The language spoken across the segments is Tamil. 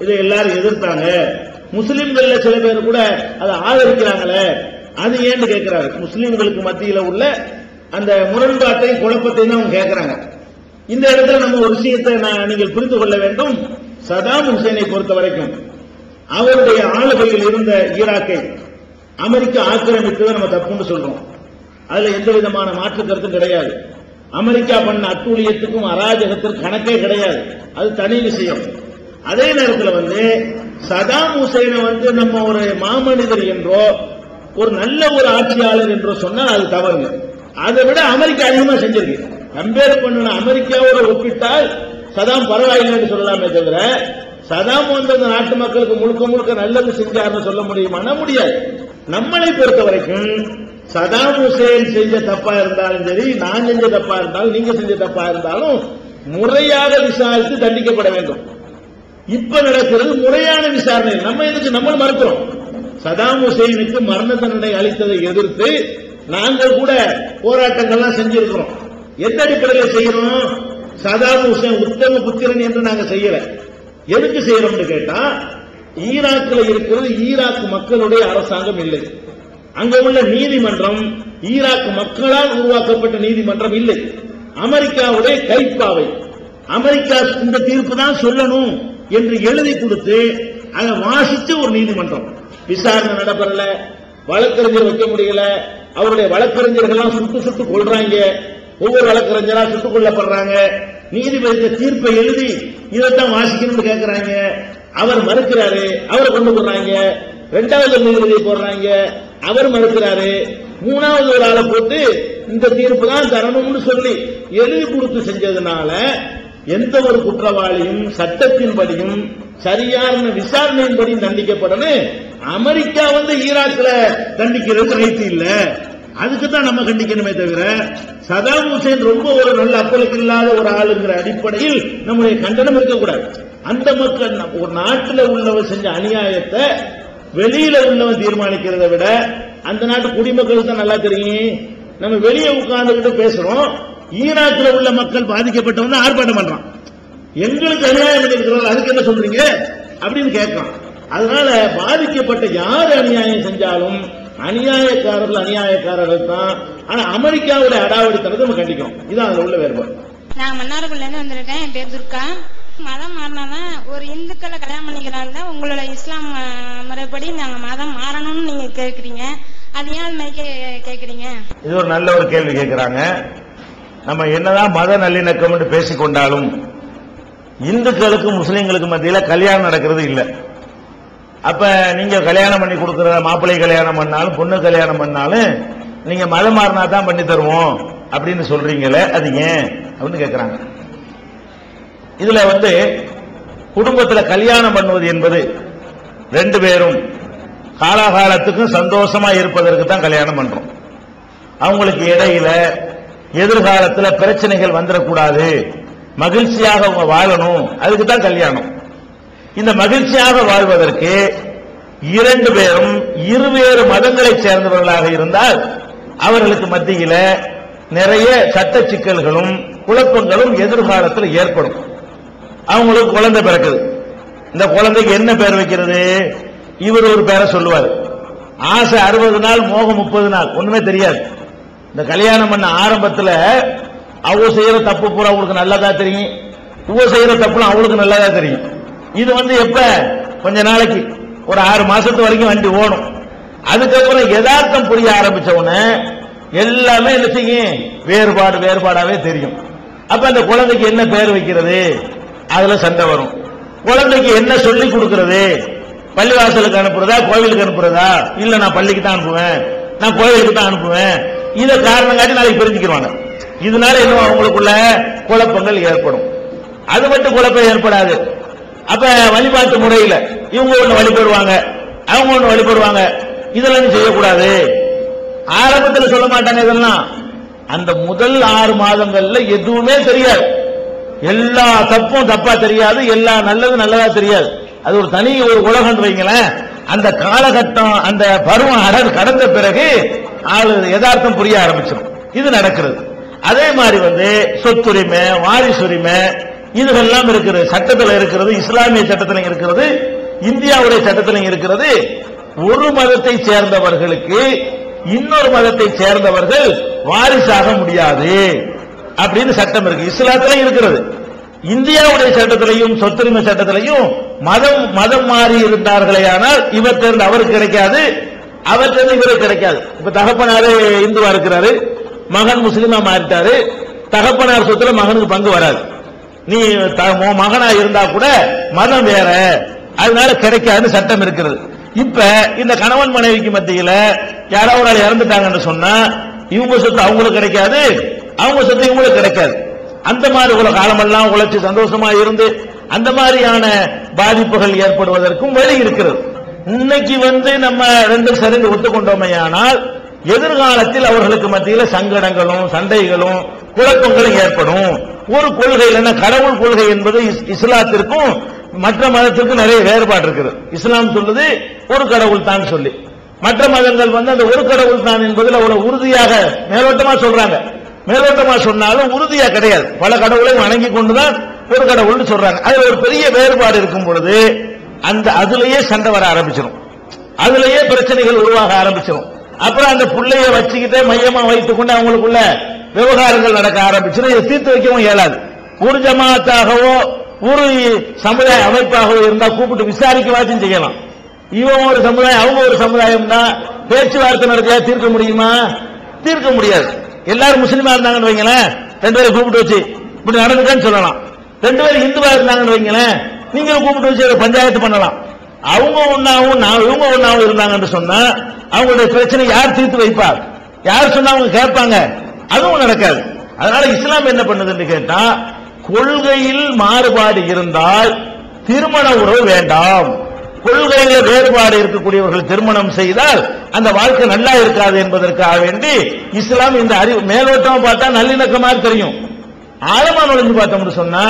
இதை எல்லாரும் எதிர்த்தாங்க முஸ்லிம்கள்ல சில பேர் கூட அதை ஆதரிக்கிறாங்களே அது ஏன்னு கேட்கிறாரு. முஸ்லிம்களுக்கு மத்தியில உள்ள அந்த முரண்பாட்டையும் குழப்பத்தையும் அவங்க கேட்கிறாங்க. இந்த இடத்துல நம்ம ஒரு விஷயத்தை நான் நீங்கள் புரிந்து கொள்ள வேண்டும். சதாம் ஹுசேனை பொறுத்த வரைக்கும் அவருடைய ஆளுகையில் இருந்த ஈராக்கை அமெரிக்கா ஆக்கிரமித்ததை நம்ம தப்புன்னு சொல்றோம். அதுல எந்த விதமான மாற்று கருத்தும் கிடையாது. அமெரிக்கா பண்ண அட்டூழியத்துக்கும் அராஜகத்திற்கும் கணக்கே கிடையாது. அது தனி விஷயம். அதே நேரத்தில் வந்து சதாம் ஹுசைனை வந்து நம்ம ஒரு மாமனிதர் என்றோ ஒரு நல்ல ஒரு ஆட்சியாளர் என்றோ சொன்னால் அது தவறுங்க. அதை விட அமெரிக்கா அதிகமா செஞ்சிருக்கு. கம்பேர் பண்ணணும் அமெரிக்காவோட ஒப்பிட்டால் சதாம் பரவாயில்லைன்னு சொல்லலாமே தவிர சதாம் வந்து அந்த நாட்டு மக்களுக்கு முழுக்க முழுக்க நல்லது செஞ்சார்னு சொல்ல முடியுமானா முடியாது. நம்மளை பொறுத்த வரைக்கும் சதாம் ஹுசேன் செஞ்ச தப்பா இருந்தாலும் சரி நான் செஞ்ச தப்பா இருந்தாலும் நீங்க செஞ்ச தப்பா இருந்தாலும் முறையாக விசாரித்து தண்டிக்கப்பட வேண்டும். இப்ப நடக்கிறது முறையான விசாரணை. நம்ம எதுக்கு? நம்ம மறுக்கிறோம். சதாம் ஹுசைனுக்கு மரண தண்டனை அளித்ததை எதிர்த்து நாங்கள் கூட போராட்டங்கள்லாம் செஞ்சிருக்கிறோம். எந்த அடிப்படையில் செய்யறோம்? சதாம் ஹுசேன் உத்தம புத்திரன் என்று நாங்க செய்யல. எதுக்கு செய்யறோம்னு கேட்டா ஈராக்கில் இருக்கிறது ஈராக் மக்களுடைய அரசாங்கம் இல்லை. அங்க உள்ள நீதிமன்றம் ஈராக் மக்களால் உருவாக்கப்பட்ட நீதிமன்றம் இல்லை. அமெரிக்காவுடைய கைப்பாவை. அமெரிக்கா இந்த தீர்ப்பு தான் சொல்லணும். என்று எழுதி கொடுத்து அதை வாசித்து ஒரு நீதிமன்றம். விசாரணை நடைபெறல வழக்கறிஞர் வைக்க முடியல. அவருடைய வழக்கறிஞர்கள்லாம் சுட்டு சுட்டு கொள்றாங்க ஒவ்வொரு வழக்கறிஞரா சுட்டுக் கொல்லப்படுறாங்க. நீதிபதி தீர்ப்பை எழுதி இதைத்தான் வாசிக்கணும்னு கேட்கிறாங்க அவர் மறுக்கிறாரு அவரை கொண்டு போடுறாங்க. ரெண்டாவது நீதிபதி போடுறாங்க. அவர் மறுக்கிறாரு. மூணாவது ஒரு ஆளை போட்டு இந்த தீர்ப்பு தான் தரணும்னு சொல்லி எழுதி கொடுத்து செஞ்சதுனால எந்த ஒரு குற்றவாளியும் சட்டத்தின்படியும் சரியான விசாரணையின்படி தண்டிக்கப்படணும். அமெரிக்கா வந்து ஈராக்ல தண்டிக்கிறது ரைத்து இல்ல. அதுக்கு தான் நம்ம கண்டிக்கணுமே தவிர சதாம் ஹுசேன் ரொம்ப ஒரு நல்ல அப்பலுக்கு இல்லாத ஒரு ஆளுங்கிற அடிப்படையில் நம்முடைய கண்டனம் இருக்கக்கூடாது. அந்த மக்கள் ஒரு நாட்டில் உள்ளவர் செஞ்ச அநியாயத்தை வெளியில உள்ளவன் தீர்மானிக்கிறதை விட அந்த நாட்டு குடிமக்களுக்கு தான் நல்லா தெரியும். நம்ம வெளியே உட்கார்ந்துகிட்டு பேசுறோம். ஈராக்கில் உள்ள மக்கள் பாதிக்கப்பட்டவங்க ஆர்ப்பாட்டம் பண்றான். எங்களுக்கு அநியாயம் பண்ணிருக்கிறோம் அதுக்கு என்ன சொல்றீங்க? அப்படின்னு கேட்கலாம் அதனால பாதிக்கப்பட்ட யார் அநியாயம் செஞ்சாலும் அநியாயக்காரர்கள் அநியாயக்காரர்கள் தான். ஆனா அமெரிக்காவுடைய அடாவடித்தனத்தை நம்ம கண்டிக்கிறோம். இதான் அதுல உள்ள வேறுபாடு. நான் மன்னார்குள்ள இருந்து வந்திருக்கேன். என் பேர் துர்கா. மதம் மாறினா ஒரு இந்துக்களை கல்யாணம் பண்ணிக்கிறாங்க உங்களோட இஸ்லாம் முறைப்படி நாங்க மதம் மாறணும்னு நீங்க கேக்குறீங்க. அது ஏன் கேக்குறீங்க? இது ஒரு நல்ல ஒரு கேள்வி கேட்கிறாங்க நம்ம என்னதான் மத நல்லிணக்கம் என்று பேசிக்கொண்டாலும் இந்துக்களுக்கு முஸ்லீம்களுக்கு மத்தியில் கல்யாணம் நடக்கிறது இல்லை. அப்ப நீங்க கல்யாணம் பண்ணி கொடுக்குற மாப்பிள்ளை கல்யாணம் பண்ணாலும் பொண்ணு கல்யாணம் பண்ணாலும் நீங்க மதம் மாறினா தான் பண்ணி தருவோம் அப்படின்னு சொல்றீங்களே அது ஏன்? அப்படின்னு கேட்கிறாங்க இதுல வந்து குடும்பத்தில் கல்யாணம் பண்ணுவது என்பது ரெண்டு பேரும் காலாகாலத்துக்கும் சந்தோஷமா இருப்பதற்கு தான் கல்யாணம் பண்றோம். அவங்களுக்கு இடையில எதிர்காலத்துல பிரச்சனைகள் வந்துடக்கூடாது. மகிழ்ச்சியாக அவங்க வாழணும். அதுக்கு தான் கல்யாணம். இந்த மகிழ்ச்சியாக வாழ்வதற்கு இரண்டு பேரும் இருவேறு மதங்களைச் சேர்ந்தவர்களாக இருந்தால் அவர்களுக்கு மத்தியில நிறைய சட்ட சிக்கல்களும் குழப்பங்களும் எதிர்காலத்தில் ஏற்படும். அவங்களுக்கு குழந்தை பிறக்குது. இந்த குழந்தைக்கு என்ன பேர் வைக்கிறது? இவர் ஒரு பேரை சொல்லுவார். ஆசை அறுபது நாள் மோகம் முப்பது நாள். ஒண்ணுமே தெரியாது. கல்யாணம் பண்ண ஆரம்பத்தில் அவ செய்யற தப்பு பூரா அவங்களுக்கு நல்லதா தெரியும். இவ செய்யற தப்புலாம் அவளுக்கு நல்லதா தெரியும். இது வந்து எப்ப? கொஞ்ச நாளைக்கு. ஒரு ஆறு மாசத்து வரைக்கும் வண்டி ஓடும். அதுக்கப்புறம் யதார்த்தம் புரிய ஆரம்பிச்ச உடனே எல்லாமே என்ன செய்யும்? வேறுபாடு வேறுபாடாவே தெரியும். அப்ப அந்த குழந்தைக்கு என்ன பேர் வைக்கிறது? அதுல சண்டை வரும். குழந்தைக்கு என்ன சொல்லி கொடுக்கறது? பள்ளிவாசலுக்கு அனுப்புறதா கோவிலுக்கு அனுப்புறதா? இல்ல நான் பள்ளிக்கு தான் அனுப்புவேன். நான் கோவிலுக்கு தான் அனுப்புவேன். இத காரணம் காட்டி நாளைக்கு பிரிஞ்சுக்கிறாங்க இதனால என்ன அவங்களுக்குள்ள குழப்பங்கள் ஏற்படும். அது மட்டும் குழப்பம் ஏற்படாது. அப்ப வழிபாட்டு முறையில இவங்க ஒண்ணு வழிபடுவாங்க அவங்க ஒண்ணு வழிபடுவாங்க. இதெல்லாம் செய்யக்கூடாது. ஆரம்பத்துல சொல்ல மாட்டாங்க இதெல்லாம். அந்த முதல் ஆறு மாதங்கள்ல எதுவுமே தெரியாது. எல்லா தப்பும் தப்பா தெரியாது எல்லா நல்லது நல்லதா தெரியாது. அது ஒரு தனி ஒரு உலகம் வைங்களேன். அந்த காலகட்டம் அந்த பருவம் அட- கடந்த பிறகு ஆளு யதார்த்தம் புரிய ஆரம்பிச்சிடும் இது நடக்கிறது. அதே மாதிரி வந்து சொத்துரிமை வாரிசுரிமை இதுகெல்லாம் இருக்கிறது சட்டத்தில் இருக்கிறது இஸ்லாமிய சட்டத்தில் இருக்கிறது இந்தியாவுடைய சட்டத்தில் இருக்கிறது. ஒரு மதத்தை சேர்ந்தவர்களுக்கு இன்னொரு மதத்தை சேர்ந்தவர்கள் வாரிசாக முடியாது அப்படின்னு சட்டம் இருக்கு. இஸ்லாத்துல இருக்கிறது. இந்தியாவுடைய சட்டத்திலையும் சொத்துரிமை சட்டத்திலையும் மதம் மதம் மாறி இருந்தார்களே ஆனால் இவர் தேர்ந்து அவருக்கு கிடைக்காது. அவர் இவரை கிடைக்காது. இப்ப தகப்பனாரு இந்துவா இருக்கிறாரு. மகன் முஸ்லீமா மாறிட்டாரு. தகப்பனார் சொத்துல மகனுக்கு பங்கு வராது. நீ மகனா இருந்தா கூட மதம் வேற. அதனால கிடைக்காதுன்னு சட்டம் இருக்கிறது. இப்ப இந்த கணவன் மனைவிக்கு மத்தியில யாராவது ஒரு இறந்துட்டாங்கன்னு சொன்னா இவங்க சொத்து அவங்களுக்கு கிடைக்காது அவங்க சொத்து இவங்களுக்கு கிடைக்காது. அந்த மாதிரி உள்ள காலமெல்லாம் உழைச்சி சந்தோஷமா இருந்து அந்த மாதிரியான பாதிப்புகள் ஏற்படுவதற்கும் வழி இருக்கிறது. இன்னைக்கு வந்து நம்ம ரெண்டும் சரிந்து ஒத்துக்கொண்டோமையானால் எதிர்காலத்தில் அவர்களுக்கு மத்தியில் சங்கடங்களும் சண்டைகளும் குழப்பங்களும் ஏற்படும். ஒரு கொள்கை இல்லைன்னா கடவுள் கொள்கை என்பது இஸ்- இஸ்லாத்திற்கும் மற்ற மதத்திற்கும் நிறைய வேறுபாடு இருக்குது. இஸ்லாம் சொல்லுது ஒரு கடவுள் தான் சொல்லி. மற்ற மதங்கள் வந்து அந்த ஒரு கடவுள் தான் என்பதில் அவ்வளவு உறுதியாக மேலோட்டமா சொல்றாங்க. மேலோட்டமா சொன்னாலும் உறுதியா கிடையாது. பல கடவுளை வணங்கி கொண்டுதான் ஒரு கடவுள்னு சொல்றாங்க. அதுல ஒரு பெரிய வேறுபாடு இருக்கும் பொழுது அந்த அதுலயே சண்டை வர ஆரம்பிச்சிடும் அதுலயே பிரச்சனைகள் உருவாக ஆரம்பிச்சிடும் அப்புறம் அந்த பிள்ளைய வச்சுக்கிட்டே மையமா வைத்துக் கொண்டு அவங்களுக்குள்ள விவகாரங்கள் நடக்க ஆரம்பிச்சிடும் இதை தீர்த்து வைக்கவும் இயலாது. ஒரு ஜமாத்தாகவோ ஒரு சமுதாய அமைப்பாகவோ இருந்தா கூப்பிட்டு விசாரிக்கவாச்சும் செய்யலாம். இவன் ஒரு சமுதாயம் அவங்க ஒரு சமுதாயம் தான் பேச்சுவார்த்தை நடத்தியா தீர்க்க முடியுமா? தீர்க்க முடியாது. எல்லாரும் முஸ்லீமா இருந்தாங்கன்னு வைங்களேன். ரெண்டு பேரை கூப்பிட்டு வச்சு இப்படி நடந்துக்கன்னு சொல்லலாம். ரெண்டு பேரும் இந்துவா இருந்தாங்கன்னு வைங்களேன். நீங்களும் கூப்பிட்டு வச்சு பஞ்சாயத்து பண்ணலாம். அவங்க ஒன்னாவும் நான் இவங்க ஒன்னாவும் இருந்தாங்கன்னு சொன்னா அவங்களுடைய பிரச்சனை யார் தீர்த்து வைப்பார்? யார் சொன்னா அவங்க கேட்பாங்க? அதுவும் நடக்காது. அதனால இஸ்லாம் என்ன பண்ணுதுன்னு கேட்டா கொள்கையில் மாறுபாடு இருந்தால் திருமண உறவு வேண்டாம். கொள்கையில வேறுபாடு இருக்கக்கூடியவர்கள் திருமணம் செய்தால் அந்த வாழ்க்கை நல்லா இருக்காது என்பதற்காக வேண்டி இஸ்லாம் இந்த அறிவு மேலோட்டமா பார்த்தா நல்லிணக்கமா தெரியும். ஆழமா நுழைஞ்சு பார்த்தோம்னு சொன்னா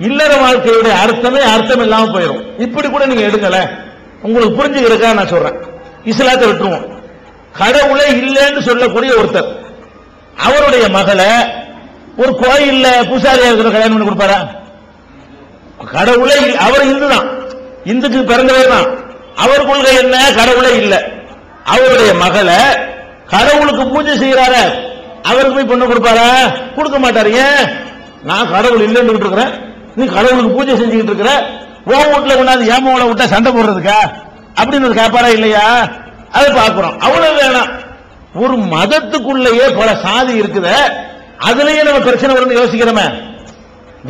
இல்லற வாழ்க்கையுடைய அர்த்தமே அர்த்தம் இல்லாம போயிடும் இப்படி கூட நீங்க எடுங்கல உங்களுக்கு புரிஞ்சுக்கிறதுக்கா நான் சொல்றேன். இஸ்லாத்தை விட்டுருவோம். கடவுளே இல்லைன்னு சொல்லக்கூடிய ஒருத்தர். அவருடைய மகளை ஒரு கோயில்ல பூசாரியா இருக்கிற கல்யாணம் பண்ணி கொடுப்பாரா? கடவுளே அவர் இந்து தான். இந்துக்கு பிறந்தவர் தான். அவர் கொள்கை என்ன? கடவுளே இல்ல. அவருடைய மகளை கடவுளுக்கு பூஜை செய்யறாரு அவருக்கு போய் பொண்ணு கொடுப்பாரா? கொடுக்க மாட்டாரு. ஏன்? நான் கடவுள் இல்லைன்னு இருக்கிறேன் நீ கடவுளுக்கு பூஜை செஞ்சுக்கிட்டு இருக்கிற? ஓ வீட்டுல கொண்டாந்து ஏமாவளை விட்டா சண்டை போடுறதுக்கா? அப்படின்னு ஒரு கேட்பாரா இல்லையா? அதை பார்க்கிறோம். அவ்வளவு வேணாம். ஒரு மதத்துக்குள்ளேயே பல சாதி இருக்குத. அதுலயே நம்ம பிரச்சனை வரும்னு யோசிக்கிறோமே.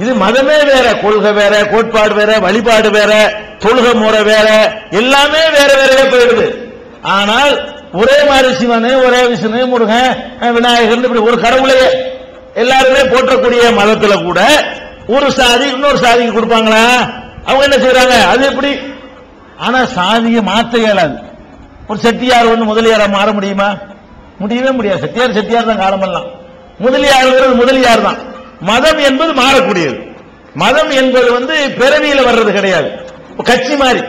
இது மதமே வேற கொள்கை வேற கோட்பாடு வேற வழிபாடு வேற தொழுகை முறை வேற எல்லாமே வேற வேறவே போயிடுது. ஆனால் ஒரே மாதிரி சிவனு ஒரே விஷ்ணு முருகன் விநாயகர் இப்படி ஒரு கடவுளையே எல்லாருமே போற்றக்கூடிய மதத்துல கூட ஒரு சாதி இன்னொரு சாதிக்கு கொடுப்பாங்களா? அவங்க என்ன செய்யறாங்க அது எப்படி? ஆனா சாதியை மாற்ற இயலாது. ஒரு செட்டியார் ஒன்று முதலியாரா மாற முடியுமா? முடியவே முடியாது. செட்டியார் செட்டியார் தான் காலமெல்லாம். முதலியார் முதலியார் தான். மதம் என்பது மாறக்கூடியது. மதம் என்பது வந்து பிறவியில வர்றது கிடையாது. கட்சி மாதிரி.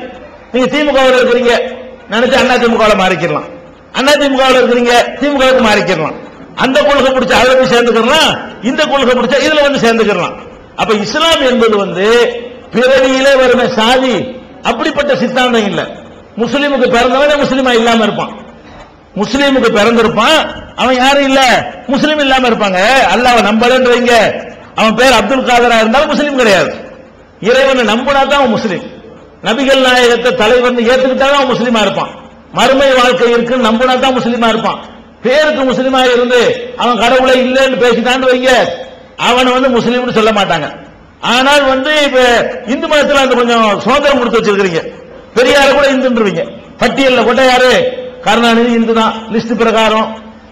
நீங்க திமுகவில் இருக்கிறீங்க. நினைச்சு அண்ணா திமுகவில் மாறிக்கிடலாம். அண்ணா திமுகவில் இருக்கிறீங்க. திமுகவுக்கு மாறிக்கிடலாம். அந்த கொள்கை பிடிச்ச அதில் போய் சேர்ந்துக்கலாம் இந்த கொள்கை பிடிச்சா இதுல வந்து சேர்ந்துக்கிறலாம். அப்ப இஸ்லாம் என்பது வந்து பிறவியிலே வருமே சாதி. அப்படிப்பட்ட சித்தாந்தம் இல்லை. முஸ்லீமுக்கு பிறந்தவனே முஸ்லீமா இல்லாம இருப்பான். முஸ்லீமுக்கு பிறந்திருப்பான் அவன் யாரும் இல்ல. முஸ்லீம் இல்லாம இருப்பாங்க. அல்லாஹ் நம்பலன்னு வைங்க. அவன் பேர் அப்துல் காதரா இருந்தாலும் முஸ்லீம் கிடையாது. இறைவனை நம்பினா தான் அவன் முஸ்லீம். நபிகள் நாயகத்தை தலைவன் ஏத்துக்கிட்டா அவன் முஸ்லீமா இருப்பான். மறுமை வாழ்க்கை இருக்குன்னு நம்பினா தான் முஸ்லீமா இருப்பான். பேருக்கு முஸ்லீமா இருந்து அவன் கடவுளை இல்லைன்னு பேசிட்டான்னு வைங்க. அவனை வந்து முஸ்லீம்னு சொல்ல மாட்டாங்க. ஆனால் வந்து இப்ப இந்து மதத்தில் அந்த கொஞ்சம் சுதந்திரம் கொடுத்து வச்சிருக்கிறீங்க. பெரியார கூட இந்துன்றீங்க பட்டியல்ல கூட யாரு? கருணாநிதி இந்து தான் லிஸ்ட் பிரகாரம்.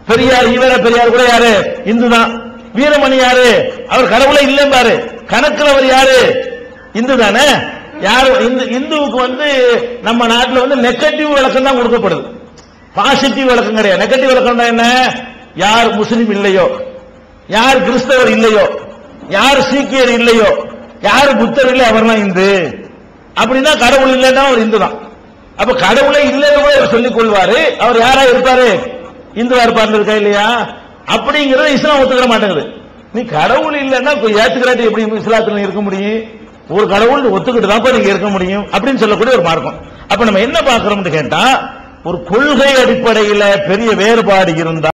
பெரியார் ஈவர பெரியார் கூட யாரு? இந்து தான் வீரமணி யாரு? அவர் கடவுளே பாரு கணக்கில் அவர் யாரு? இந்து தானே யாரு? இந்து இந்துவுக்கு வந்து நம்ம நாட்டில் வந்து நெகட்டிவ் விளக்கம் தான் கொடுக்கப்படுது. பாசிட்டிவ் விளக்கம் கிடையாது. நெகட்டிவ் விளக்கம் என்ன? யார் முஸ்லீம் இல்லையோ. யார் கிறிஸ்தவர் இல்லையோ யார் சீக்கியர் இல்லையோ யார் புத்தர் இல்லை அவர்லாம் இந்து. அப்படின்னா கடவுள் இல்லைன்னா அவர் இந்து தான் அப்ப கடவுளே இல்லைன்னு கூட அவர் சொல்லிக் கொள்வாரு. அவர் யாரா இருப்பாரு? இந்துவா இருப்பாரு இருக்கா இல்லையா? அப்படிங்கறது இஸ்லாம் ஒத்துக்கிற மாட்டேங்குது. நீ கடவுள் இல்லைன்னா ஏத்துக்கிறாட்டி எப்படி இஸ்லாத்துல இருக்க முடியும்? ஒரு கடவுள் ஒத்துக்கிட்டு தான் நீங்க இருக்க முடியும் அப்படின்னு சொல்லக்கூடிய ஒரு மார்க்கம். அப்ப நம்ம என்ன பாக்குறோம்னு கேட்டா ஒரு கொள்கை அடிப்படையில பெரிய வேறுபாடு இருந்தா